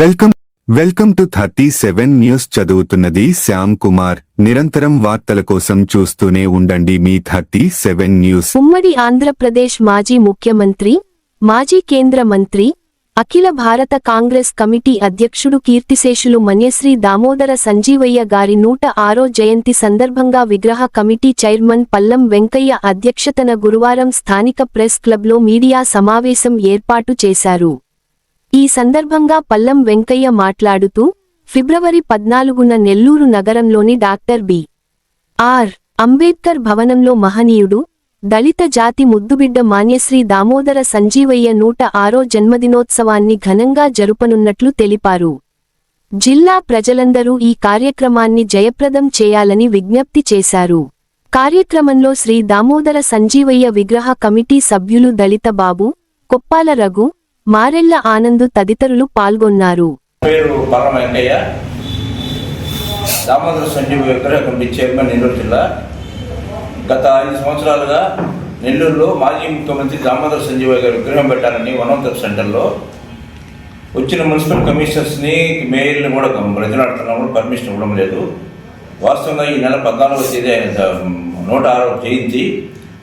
Welcome welcome to thirty seven news చదువుతున్నది శ్యామ్ కుమార్. నిరంతరం వార్తల కోసం చూస్తూనే ఉండండి మీ థర్టీ సెవెన్ న్యూస్. ఉమ్మడి ఆంధ్రప్రదేశ్ మాజీ ముఖ్యమంత్రి మాజీ కేంద్ర మంత్రి అఖిల భారత కాంగ్రెస్ కమిటీ అధ్యక్షుడు కీర్తిశేషులు మన్యశ్రీ దామోదర సంజీవయ్య గారి నూట ఆరో జయంతి సందర్భంగా విగ్రహ కమిటీ చైర్మన్ పల్లం వెంకయ్య అధ్యక్షతన గురువారం స్థానిక ప్రెస్ క్లబ్లో మీడియా సమావేశం ఏర్పాటు చేశారు. ఈ సందర్భంగా పల్లం వెంకయ్య మాట్లాడుతూ ఫిబ్రవరి పద్నాలుగున నెల్లూరు నగరంలోని డాక్టర్ బి. ఆర్. అంబేద్కర్ భవనంలో మహనీయుడు దళిత జాతి ముద్దుబిడ్డ మాన్యశ్రీ దామోదర సంజీవయ్య నూట ఆరో జన్మదినోత్సవాన్ని ఘనంగా జరుపనున్నట్లు తెలిపారు. జిల్లా ప్రజలందరూ ఈ కార్యక్రమాన్ని జయప్రదం చేయాలని విజ్ఞప్తి చేశారు. కార్యక్రమంలో శ్రీ దామోదర సంజీవయ్య విగ్రహ కమిటీ సభ్యులు దళిత బాబు కొప్పాల రఘు మారెళ్ళ ఆనందు తదితరులు పాల్గొన్నారు. పేరు పర్ల వెంకయ్య దామోదర సంజీవ విగ్రహ కమిటీ చైర్మన్ నెల్లూరు జిల్లా. గత ఐదు సంవత్సరాలుగా నెల్లూరులో మాజీ ముఖ్యమంత్రి దామోదర సంజీవ గారి విగ్రహం పెట్టాలని వనోత్తర సెంటర్లో వచ్చిన మున్సిపల్ కమిషనర్స్ని మేయర్ని కూడా బ్రతిలాడుతున్నా కూడా పర్మిషన్ ఇవ్వడం లేదు. వాస్తవంగా ఈ నెల పద్నాలుగవ తేదీ ఆయన నూట ఆరో జయంతి.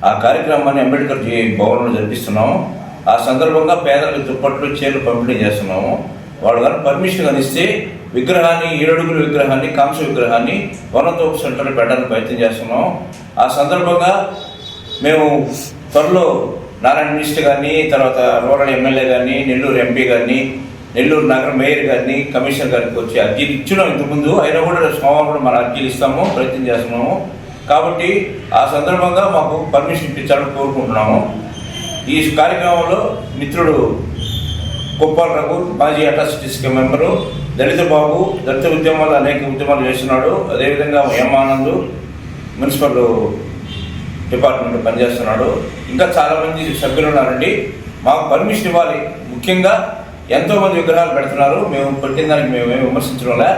ఆ కార్యక్రమాన్ని అంబేద్కర్ భవన్లో జరిపిస్తున్నాము. ఆ సందర్భంగా పేదలకు దుప్పట్లు చీరలు పంపిణీ చేస్తున్నాము. వాళ్ళు కానీ పర్మిషన్ అందిస్తే విగ్రహాన్ని ఏడుగుల విగ్రహాన్ని కాంస విగ్రహాన్ని వనతోపు సెంటర్లో పెట్టడానికి ప్రయత్నం చేస్తున్నాం ఆ సందర్భంగా మేము త్వరలో నారాయణ మినిస్టర్ గారిని తర్వాత రూరల్ ఎమ్మెల్యే గారిని నెల్లూరు ఎంపీ గారిని నెల్లూరు నగర మేయర్ గారిని కమిషనర్ గారికి వచ్చి అర్జీలు ఇచ్చినాం. ఇంతకుముందు అయినా కూడా సోమవారం కూడా మన అర్జీలు ఇస్తాము ప్రయత్నం చేస్తున్నాము. కాబట్టి ఆ సందర్భంగా మాకు పర్మిషన్ ఇప్పించాలని కోరుకుంటున్నాము. ఈ కార్యక్రమంలో మిత్రుడు కుప్పాల రఘు మాజీ అటాసిటీస్ మెంబరు దళిత బాబు దళిత ఉద్యమాలు అనేక ఉద్యమాలు చేస్తున్నాడు. అదేవిధంగా హేమానంద్ మున్సిపల్ డిపార్ట్మెంట్ పనిచేస్తున్నాడు. ఇంకా చాలామంది సభ్యులు ఉన్నారండి. మాకు పర్మిషన్ ఇవ్వాలి. ముఖ్యంగా ఎంతోమంది విగ్రహాలు పెడుతున్నారు. మేము పెట్టిన దానికి మేము ఏమి విమర్శించడంలే.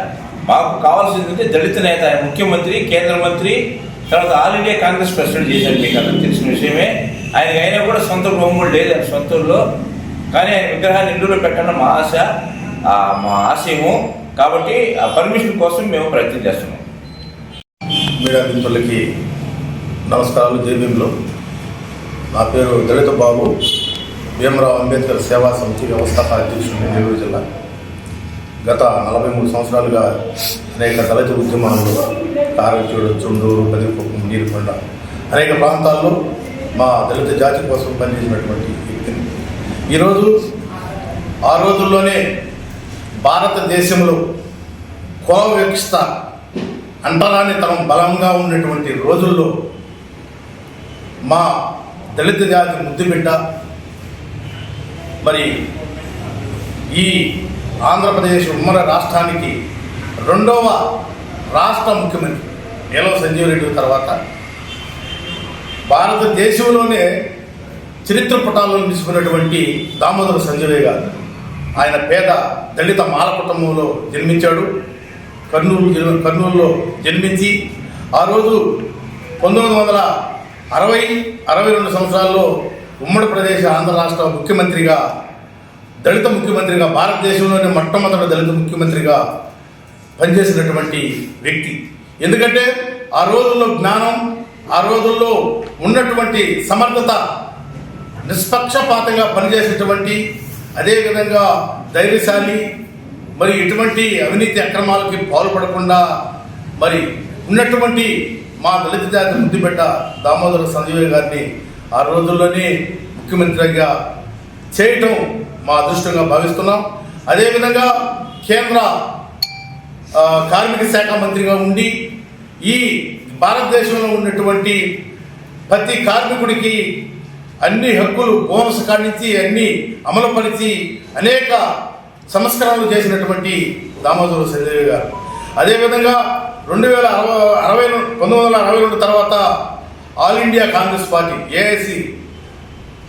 మాకు కావాల్సింది అంటే దళిత నేత ముఖ్యమంత్రి కేంద్ర మంత్రి తర్వాత ఆల్ ఇండియా కాంగ్రెస్ ప్రెసిడెంట్ చేశారు. మీకు అందరికి తెలిసిన విషయమే. ఆయనకి అయినా కూడా సొంత భూములు లేదు ఆయన సొంత ఊళ్ళో కానీ ఆయన విగ్రహాన్ని ఇల్లులో పెట్టడం మా ఆశ. ఆ, మా ఆశయము కాబట్టి ఆ పర్మిషన్ కోసం మేము ప్రయత్నం చేస్తున్నాం. మీడియా మిత్రులకి నమస్కారాలు జేబీఎంలో నా పేరు దళిత బాబు. భీమరావు అంబేద్కర్ సేవా సమితి వ్యవస్థాపక అధ్యక్షుడు నెల్లూరు జిల్లా. గత నలభై మూడు సంవత్సరాలుగా అనేక దళిత ఉద్యమాలు కారచూడు చుండూరు పదికొప్పం నీరుకొండ అనేక ప్రాంతాల్లో మా దళిత జాతి కోసం పనిచేసినటువంటి వ్యక్తిని ఈరోజు ఆ రోజుల్లోనే భారతదేశంలో కుల వివక్షత అంటరాని తనం బలంగా ఉన్నటువంటి రోజుల్లో మా దళిత జాతి ముద్దుబిడ్డ మరి ఈ ఆంధ్రప్రదేశ్ ఉమ్మడి రాష్ట్రానికి రెండవ రాష్ట్ర ముఖ్యమంత్రి నీలవ సంజీవ్ రెడ్డి తర్వాత భారతదేశంలోనే చరిత్ర పుటాల్లో తీసుకున్నటువంటి దామోదర సంజయ్ గారు. ఆయన పేద దళిత మాల కుటుంబంలో జన్మించాడు. కర్నూలు కర్నూలులో జన్మించి ఆ రోజు పంతొమ్మిది వందల అరవై అరవై రెండు సంవత్సరాల్లో ఉమ్మడి ప్రదేశ ఆంధ్ర రాష్ట్ర ముఖ్యమంత్రిగా దళిత ముఖ్యమంత్రిగా భారతదేశంలోనే మొట్టమొదటి దళిత ముఖ్యమంత్రిగా పనిచేసినటువంటి వ్యక్తి. ఎందుకంటే ఆ రోజుల్లో జ్ఞానం ఆ రోజుల్లో ఉన్నటువంటి సమర్థత నిష్పక్షపాతంగా పనిచేసేటువంటి అదేవిధంగా ధైర్యశాలి మరి ఎటువంటి అవినీతి అక్రమాలకి పాల్పడకుండా మరి ఉన్నటువంటి మా దళిత జాతి ముద్దుబిడ్డ దామోదర సంజయ్ గారిని ఆ రోజుల్లోనే ముఖ్యమంత్రిగా చేయటం మా అదృష్టంగా భావిస్తున్నాం. అదేవిధంగా కేంద్ర కార్మిక శాఖ మంత్రిగా ఉండి ఈ భారతదేశంలో ఉన్నటువంటి ప్రతి కార్మికుడికి అన్ని హక్కులు బోనస్ కాడించి అన్ని అమలుపరిచి అనేక సంస్కరణలు చేసినటువంటి దామోదర సంజయ్ గారు. అదేవిధంగా రెండు వేల అరవై అరవై పంతొమ్మిది వందల అరవై రెండు తర్వాత all India Congress party AIC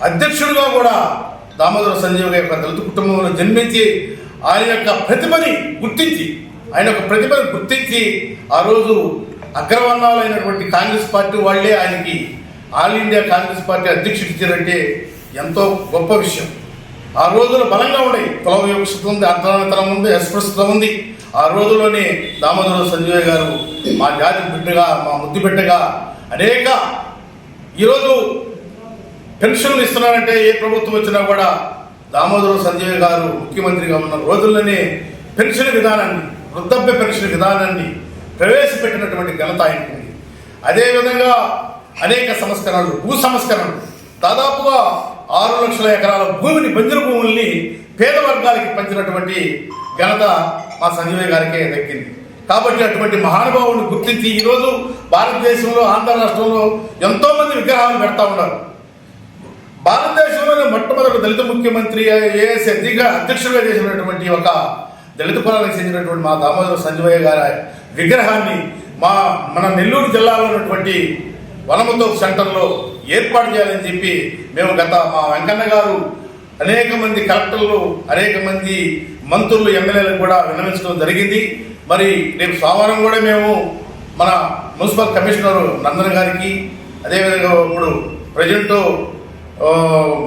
అధ్యక్షుడిగా కూడా దామోదర సంజీవ్ గారి యొక్క దళిత కుటుంబంలో జన్మించి ఆయన యొక్క ప్రతిభని గుర్తించి ఆయన యొక్క ప్రతిభను గుర్తించి ఆ రోజు అగ్రవర్ణాలైనటువంటి కాంగ్రెస్ పార్టీ వాళ్ళే ఆయనకి ఆల్ ఇండియా కాంగ్రెస్ పార్టీ అధ్యక్షుడు ఇచ్చారంటే ఎంతో గొప్ప విషయం. ఆ రోజులు బలంగా ఉన్నాయి కుల వివక్షత ఉంది అంతరంతరం ఉంది అస్పృశ్యత ఉంది. ఆ రోజుల్లోనే దామోదర సంజయ్ గారు మా జాతి బిడ్డగా మా ముద్దు బిడ్డగా అనేక ఈరోజు పెన్షన్లు ఇస్తున్నారంటే ఏ ప్రభుత్వం వచ్చినా కూడా దామోదర సంజయ్ గారు ముఖ్యమంత్రిగా ఉన్న రోజుల్లోనే పెన్షన్ విధానాన్ని వృద్ధాప్య పెన్షన్ విధానాన్ని ప్రవేశపెట్టినటువంటి ఘనత ఆయనకుంది. అదేవిధంగా అనేక సంస్కరణలు భూ సంస్కరణలు. దాదాపుగా ఆరు లక్షల ఎకరాల భూమిని బంజరు భూముల్ని పేద వర్గాలకి పంచినటువంటి ఘనత మా సంజయ్ గారికే దక్కింది. కాబట్టి అటువంటి మహానుభావుని గుర్తించి ఈరోజు భారతదేశంలో ఆంధ్ర రాష్ట్రంలో ఎంతోమంది విగ్రహాలు పెడతా ఉన్నారు. భారతదేశంలోనే మొట్టమొదటి దళిత ముఖ్యమంత్రి ఏఎస్ అధ్యక్షుడిగా చేసినటువంటి ఒక దళిత కులానికి చెందినటువంటి మా దామోదర సంజయ్ గారి విగ్రహాన్ని మా మన నెల్లూరు జిల్లాలో ఉన్నటువంటి వనమతో సెంటర్లో ఏర్పాటు చేయాలని చెప్పి మేము గత మా వెంకన్న గారు అనేక మంది కలెక్టర్లు అనేక మంది మంత్రులు ఎమ్మెల్యేలకు కూడా విన్నవించడం జరిగింది. మరి రేపు సోమవారం కూడా మేము మన మున్సిపల్ కమిషనర్ నందన్ గారికి అదేవిధంగా ఇప్పుడు ప్రజెంట్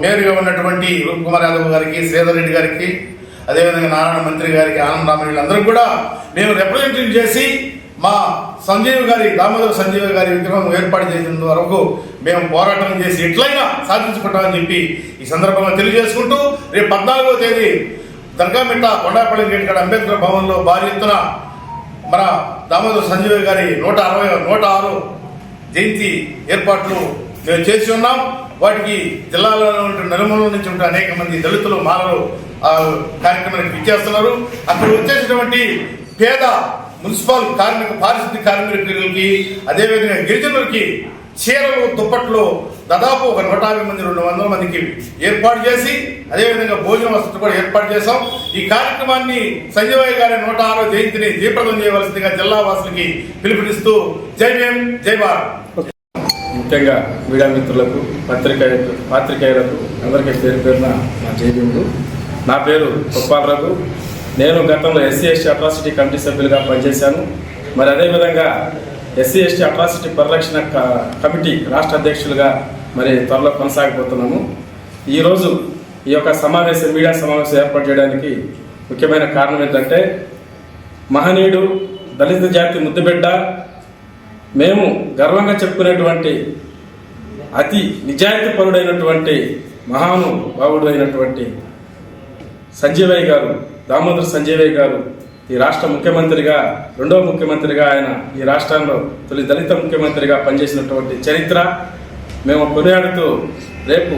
మేయర్గా ఉన్నటువంటి రూప్ కుమార్ యాదవ్ గారికి శ్రీధర్ రెడ్డి గారికి అదేవిధంగా నారాయణ మంత్రి గారికి ఆనంద రామరెడ్డి కూడా మేము రిప్రజెంటేటివ్ చేసి మా సంజీవ్ గారి దామోదర సంజీవ్ గారి విగ్రహం ఏర్పాటు చేసినంత వరకు మేము పోరాటం చేసి ఎట్లయినా సాధించుకుంటామని చెప్పి ఈ సందర్భంగా తెలియజేసుకుంటూ రేపు పద్నాలుగో తేదీ దర్గామిట్ట కొండాపల్లి గేట్ కాడ అంబేద్కర్ భవన్లో భారీ ఎత్తున మన దామోదర సంజీవ్ గారి నూట అరవై నూట ఆరు జయంతి ఏర్పాట్లు మేము చేసి ఉన్నాం. వాటికి జిల్లాలో ఉంటే నలుమూల నుంచి ఉంటే అనేక మంది దళితులు మాలలు కార్యక్రమానికి ఇచ్చేస్తున్నారు అక్కడ వచ్చేసినటువంటి పేద మున్సిపల్ కార్మిక పారిశుద్ధ్య కార్మికులకి అదేవిధంగా గిరిజనులకి చీరలు దుప్పట్లు దాదాపు ఒక నూట యాభై మంది రెండు వందల మందికి ఏర్పాటు చేసి అదేవిధంగా భోజన వసతి కూడా ఏర్పాటు చేశాం. ఈ కార్యక్రమాన్ని సంజయ్ గారి నూట ఆరో జయంతిని దీపదం చేయవలసిందిగా జిల్లా వాసులకి పిలుపునిస్తూ జై భీం జై భారత్. ముఖ్యంగా మీడియా మిత్రులకు పత్రికేయులకు పాత్రికేయులకు అందరికీ పేరు పేరున నా జైభీములు నా పేరు గోపాల్ రఘు. నేను గతంలో ఎస్సీ ఎస్టీ అట్రాసిటీ కమిటీ సభ్యులుగా పనిచేశాను. మరి అదేవిధంగా ఎస్సీ ఎస్టీ అట్రాసిటీ పరిరక్షణ క- కమిటీ రాష్ట్ర అధ్యక్షులుగా మరి త్వరలో కొనసాగిపోతున్నాము ఈరోజు ఈ యొక్క సమావేశం మీడియా సమావేశం ఏర్పాటు చేయడానికి ముఖ్యమైన కారణం ఏంటంటే మహనీయుడు దళిత జాతి ముద్దుబిడ్డ మేము గర్వంగా చెప్పుకునేటువంటి అతి నిజాయితీ పరుడైనటువంటి మహాను బావుడు అయినటువంటి సంజీవయ్య గారు దామోదర్ సంజీవయ్య గారు ఈ రాష్ట్ర ముఖ్యమంత్రిగా రెండవ ముఖ్యమంత్రిగా ఆయన ఈ రాష్ట్రంలో తొలి దళిత ముఖ్యమంత్రిగా పనిచేసినటువంటి చరిత్ర మేము కొనియాడుతూ రేపు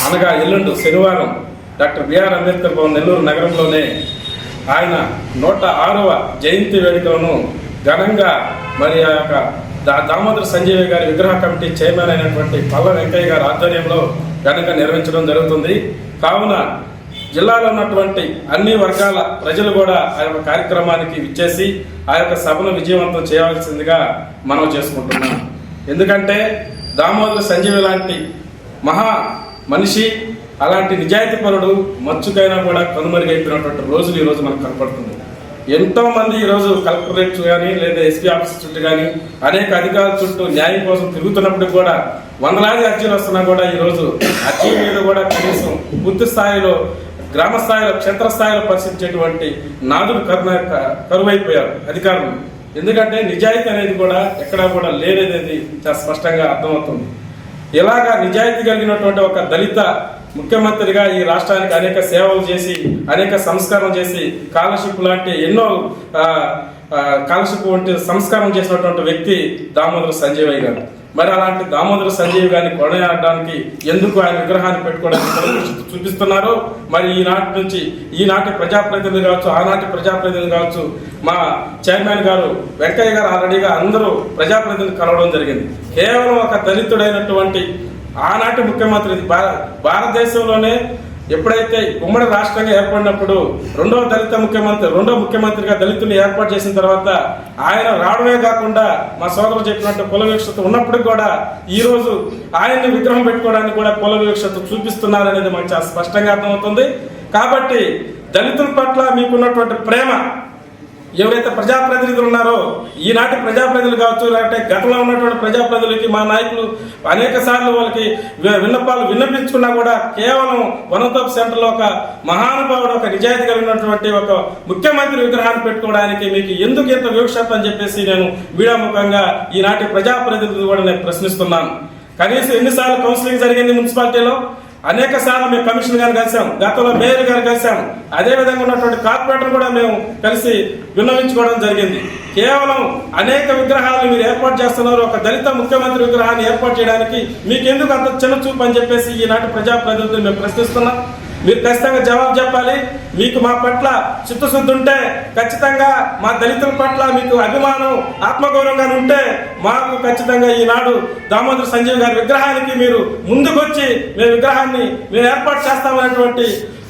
అనగా ఎల్లుండు శనివారం డాక్టర్ బిఆర్ అంబేద్కర్ భవన్ నెల్లూరు నగరంలోనే ఆయన నూట ఆరవ జయంతి వేడుకలను ఘనంగా మరి ఆ యొక్క దా- దామోదర సంజీవ గారి విగ్రహ కమిటీ చైర్మన్ అయినటువంటి పల్ల వెంకయ్య గారి ఆధ్వర్యంలో ఘనంగా నిర్వహించడం జరుగుతుంది. కావున జిల్లాలో ఉన్నటువంటి అన్ని వర్గాల ప్రజలు కూడా ఆ యొక్క కార్యక్రమానికి విచ్చేసి ఆ యొక్క సభను విజయవంతం చేయవలసిందిగా మనం చేసుకుంటున్నాం. ఎందుకంటే దామోదర సంజీవి లాంటి మహా మనిషి అలాంటి నిజాయితీ పరుడు మచ్చుకైనా కూడా కనుమరుగైపోయినటువంటి రోజులు ఈ రోజు మనకు కనపడుతుంది ఎంతోమంది ఈరోజు ఈ రోజు కలెక్టరేట్ కానీ లేదా ఎస్పీ ఆఫీస్ చుట్టూ కానీ అనేక అధికారుల చుట్టూ న్యాయం కోసం తిరుగుతున్నప్పుడు కూడా వందలాది అర్జీలు వస్తున్నా కూడా ఈ రోజు అర్జీ మీద కూడా కనీసం పూర్తి స్థాయిలో గ్రామ స్థాయిలో క్షేత్రస్థాయిలో పరిశీలించేటువంటి నాదుడు కరుణ కరువైపోయారు అధికారులు. ఎందుకంటే నిజాయితీ అనేది కూడా ఎక్కడా కూడా లేదనేది చాలా స్పష్టంగా అర్థమవుతుంది. ఇలాగా నిజాయితీ కలిగినటువంటి ఒక దళిత ముఖ్యమంత్రిగా ఈ రాష్ట్రానికి అనేక సేవలు చేసి అనేక సంస్కారం చేసి కాలర్షిప్ లాంటి ఎన్నో కాలర్షిప్ వంటి సంస్కారం చేసినటువంటి వ్యక్తి దామోదర సంజయ్ గారు. మరి అలాంటి దామోదర సంజీవ్ గారిని కొనయాడడానికి ఎందుకు ఆయన విగ్రహాన్ని పెట్టుకోవడానికి చూపిస్తున్నారో చూపిస్తున్నారు మరి ఈనాటి నుంచి ఈనాటి ప్రజాప్రతినిధులు కావచ్చు ఆనాటి ప్రజాప్రతినిధులు కావచ్చు మా చైర్మన్ గారు వెంకయ్య గారు ఆల్రెడీగా అందరూ ప్రజాప్రతినిధులు కలవడం జరిగింది. కేవలం ఒక దళితుడైనటువంటి ఆనాటి ముఖ్యమంత్రి భారతదేశంలోనే ఎప్పుడైతే ఉమ్మడి రాష్ట్రంగా ఏర్పడినప్పుడు రెండవ దళిత ముఖ్యమంత్రి రెండో ముఖ్యమంత్రిగా దళితుల్ని ఏర్పాటు చేసిన తర్వాత ఆయన రావడమే కాకుండా మా సోదరులు చెప్పినట్టు కుల వివక్షత ఉన్నప్పటికి కూడా ఈ రోజు ఆయన్ని విగ్రహం పెట్టుకోవడానికి కూడా కుల వివక్షత చూపిస్తున్నారనేది మనకు స్పష్టంగా అర్థమవుతుంది. కాబట్టి దళితుల పట్ల మీకున్నటువంటి ప్రేమ ఎవరైతే ప్రజాప్రతినిధులు ఉన్నారో ఈనాటి ప్రజాప్రతినిధులు కావచ్చు లేకపోతే గతంలో ఉన్నటువంటి ప్రజాప్రతినిధులకి మా నాయకులు అనేక సార్లు వాళ్ళకి వి- విన్నపాలు విన్నపించుకున్నా కూడా కేవలం వనతోప్ సెంటర్లో ఒక మహానుభావుడు ఒక నిజాయితీ కలిగినటువంటి ఒక ముఖ్యమంత్రి విగ్రహాన్ని పెట్టుకోవడానికి మీకు ఎందుకు ఇంత వివక్షత అని చెప్పేసి నేను మీడియా ముఖంగా ఈనాటి ప్రజాప్రతినిధులు కూడా నేను ప్రశ్నిస్తున్నాను. కనీసం ఎన్నిసార్లు కౌన్సిలింగ్ జరిగింది మున్సిపాలిటీలో? అనేక సార్లు మేము కమిషనర్ గారు కలిసాం. గతంలో మేయర్ గారు కలిసాం. అదే విధంగా ఉన్నటువంటి కార్పొరేటర్ కూడా మేము కలిసి విన్నవించుకోవడం జరిగింది. కేవలం అనేక విగ్రహాలు మీరు ఏర్పాటు చేస్తున్నారు. ఒక దళిత ముఖ్యమంత్రి విగ్రహాన్ని ఏర్పాటు చేయడానికి మీకెందుకు అంత చిన్న చూపు అని చెప్పేసి ఈనాటి ప్రజాప్రతినిధులు మేము ప్రశ్నిస్తున్నాం. మీరు ఖచ్చితంగా జవాబు చెప్పాలి. మీకు మా పట్ల చిత్తశుద్ధి ఉంటే ఖచ్చితంగా మా దళితుల పట్ల మీకు అభిమానం ఆత్మగౌరవంగా ఉంటే మాకు ఖచ్చితంగా ఈనాడు దామోదర్ సంజీవ్ గారి విగ్రహానికి మీరు ముందుకొచ్చి మేము విగ్రహాన్ని మేము ఏర్పాటు చేస్తామనేటువంటి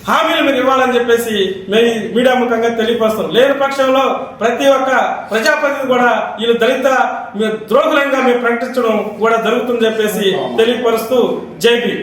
హామీలు మీరు ఇవ్వాలని చెప్పేసి మేము మీడియా ముఖంగా తెలియపరుస్తాం. లేని పక్షంలో ప్రతి ఒక్క ప్రజాప్రతినిధి కూడా వీళ్ళు దళిత ద్రోహులంగా మేము ప్రకటించడం కూడా జరుగుతుందని చెప్పేసి తెలియపరుస్తూ జైపీ